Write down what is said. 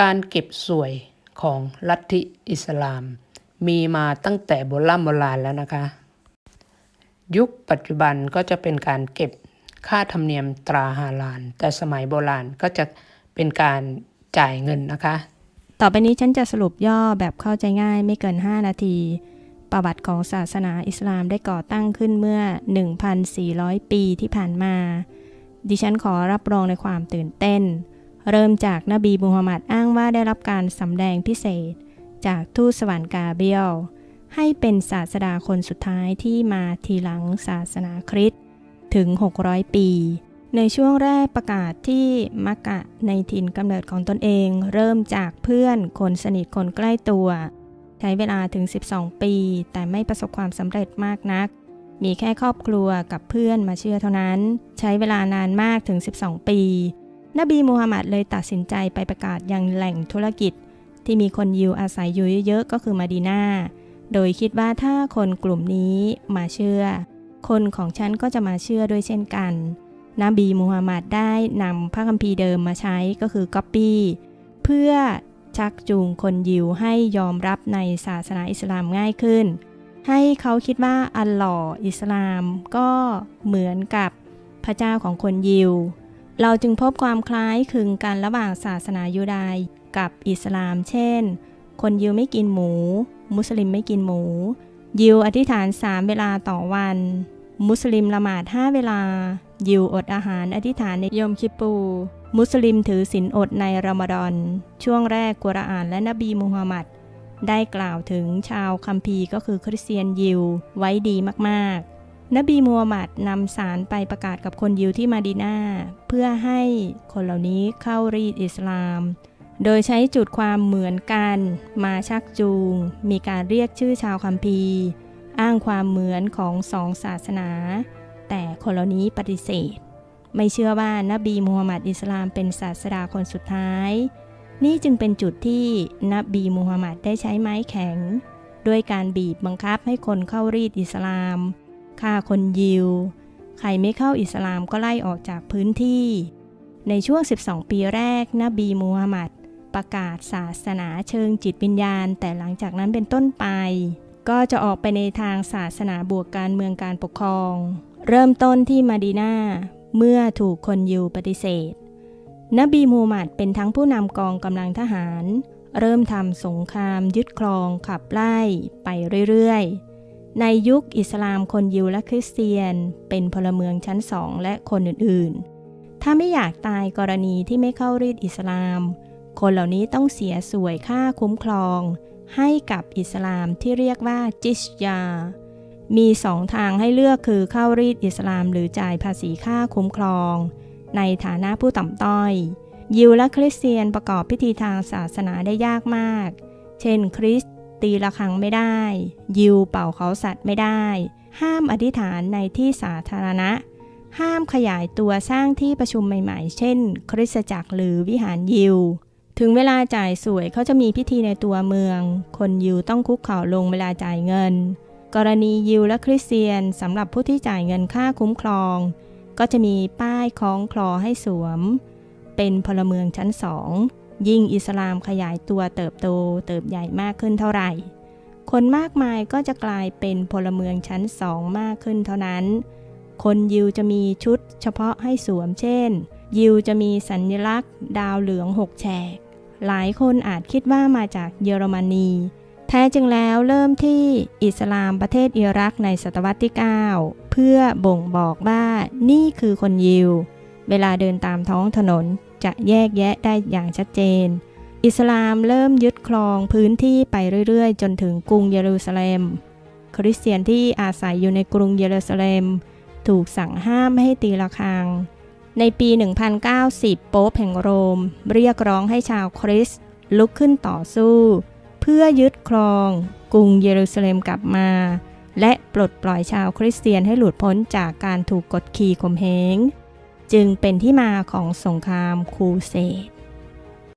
การเก็บสวยของลัทธิอิสลาม มีมาตั้งแต่โบราณโบราณแล้วนะคะ ยุคปัจจุบันก็จะเป็นการเก็บค่าธรรมเนียมตราฮาลาลแต่สมัยโบราณก็จะเป็นการจ่ายเงินนะคะ ต่อไปนี้ฉันจะสรุปย่อแบบเข้าใจง่ายไม่เกิน 5 นาที ประวัติของศาสนาอิสลามได้ก่อตั้งขึ้นเมื่อ 1,400 ปีที่ผ่านมา ดิฉันขอรับรองในความตื่นเต้น เริ่มจากนบีมูฮัมหมัดอ้างว่าได้รับการสำแดงพิเศษ จากทูตสวรรค์กาเบียล ให้เป็นศาสดาคนสุดท้ายที่มาทีหลังศาสนาคริสต์ถึง 600 ปี ในช่วงแรกประกาศที่มักกะในถิ่นกำเนิดของตนเอง เริ่มจากเพื่อนคนสนิทคนใกล้ตัว ใช้เวลาถึง 12 ปี แต่ไม่ประสบความสำเร็จมากนัก มีแค่ครอบครัวกับเพื่อนมาเชื่อเท่านั้น ใช้เวลานานมากถึง 12 ปี นบีมูฮัมหมัดเลยตัดสินใจไปประกาศยังแหล่งธุรกิจ ที่มีคนยิวอาศัยอยู่เยอะๆก็คือมาดีนาโดยคิดว่าถ้าคนกลุ่มนี้มาเชื่อ คนของฉันก็จะมาเชื่อด้วยเช่นกัน นบีมูฮัมหมัดได้นำพระคัมภีร์เดิมมาใช้ก็คือก๊อปปี้เพื่อชักจูงคนยิวให้ยอมรับในศาสนาอิสลามง่ายขึ้น ให้เขาคิดว่าอัลลอฮ์อิสลามก็เหมือนกับพระเจ้าของคนยิว เราจึงพบความคล้ายคลึงกันระหว่างศาสนายูดายกับอิสลาม เช่น คนยิวไม่กินหมู มุสลิมไม่กินหมู ยิวอธิษฐานสามเวลาต่อวัน มุสลิมละหมาดห้าเวลา ยิวอดอาหารอธิษฐานในยมคิปู มุสลิมถือศีลอดในรอมฎอน ช่วงแรกกุรอานและนบีมูฮัมหมัดได้กล่าวถึงชาวคัมภีร์ก็คือคริสเตียนยิวไว้ดีมากๆ นบีมูฮัมหมัดนำสารไปประกาศกับคนยิวที่มาดีนาเพื่อให้คนเหล่านี้เข้ารีดอิสลาม โดยใช้จุดความเหมือนกัน มาชักจูง มีการเรียกชื่อชาวคัมภีร์ อ้างความเหมือนของสองศาสนา แต่คนเหล่านี้ปฏิเสธ ไม่เชื่อว่านบีมูฮัมหมัดอิสลามเป็นศาสดาคนสุดท้าย นี่จึงเป็นจุดที่นบีมูฮัมหมัดได้ใช้ไม้แข็ง ด้วยการบีบบังคับให้คนเข้ารีดอิสลาม ฆ่าคนยิว ใครไม่เข้าอิสลามก็ไล่ออกจากพื้นที่ ในช่วง 12 ปีแรกนบีมูฮัมหมัดประกาศศาสนาเชิงจิตวิญญาณ แต่หลังจากนั้นเป็นต้นไป ก็จะออกไปในทางศาสนาบวกการเมืองการปกครอง เริ่มต้นที่มาดีนาเมื่อถูกคนยิวปฏิเสธ นบีมูฮัมหมัดเป็นทั้งผู้นำกองกำลังทหาร เริ่มทำสงครามยึดครองขับไล่ไปเรื่อยๆ ในยุคอิสลามคนยิวและคริสเตียน เป็นพลเมืองชั้นสองและคนอื่นๆ ถ้าไม่อยากตายกรณีที่ไม่เข้ารีดอิสลาม คนเหล่านี้ต้องเสียสวยค่าคุ้มครอง ให้กับอิสลามที่เรียกว่าจิชยา มีสองทางให้เลือกคือเข้ารีดอิสลามหรือจ่ายภาษีค่าคุ้มครอง ในฐานะผู้ต่ำต้อย ยิวและคริสเตียนประกอบพิธีทางศาสนาได้ยากมาก เช่น คริส ตีระฆังไม่ได้ ยิวเป่าเขาสัตว์ไม่ได้ ห้ามอธิษฐานในที่สาธารณะ ห้ามขยายตัวสร้างที่ประชุมใหม่ๆ เช่น คริสตจักรหรือวิหารยิว ถึงเวลาจ่ายสวยเขาจะมีพิธีในตัวเมือง คนยิวต้องคุกเข่าลงเวลาจ่ายเงิน กรณียิวและคริสเตียนสำหรับผู้ที่จ่ายเงินค่าคุ้มครอง ก็จะมีป้ายคล้องคลอให้สวม เป็นพลเมืองชั้นสอง ยิ่งอิสลามขยายตัวเติบโตเติบใหญ่มากขึ้นเท่าไหร่ คนมากมายก็จะกลายเป็นพลเมืองชั้นสองมากขึ้นเท่านั้น คนยิวจะมีชุดเฉพาะให้สวมเช่น ยิวจะมีสัญลักษณ์ ดาวเหลืองหกแฉก หลายคนอาจคิดว่ามาจากเยอรมนี แท้จริงแล้วเริ่มที่อิสลามประเทศอิรักในศตวรรษที่ 9 เพื่อบ่งบอกว่านี่คือคนยิว เวลาเดินตามท้องถนนจะแยกแยะได้อย่างชัดเจน อิสลามเริ่มยึดครองพื้นที่ไปเรื่อยๆ จนถึงกรุงเยรูซาเล็ม คริสเตียนที่อาศัยอยู่ในกรุงเยรูซาเล็ม ถูกสั่งห้ามไม่ให้ตีระฆัง ในปี 1090 โป๊ปแห่งโรม เรียกร้องให้ชาวคริสต์ลุกขึ้นต่อสู้ เพื่อยึดครอง กรุงเยรูซาเล็มกลับมา และปลดปล่อยชาวคริสเตียนให้หลุดพ้นจากการถูกกดขี่ข่มเหง จึงเป็นที่มาของสงครามครูเสด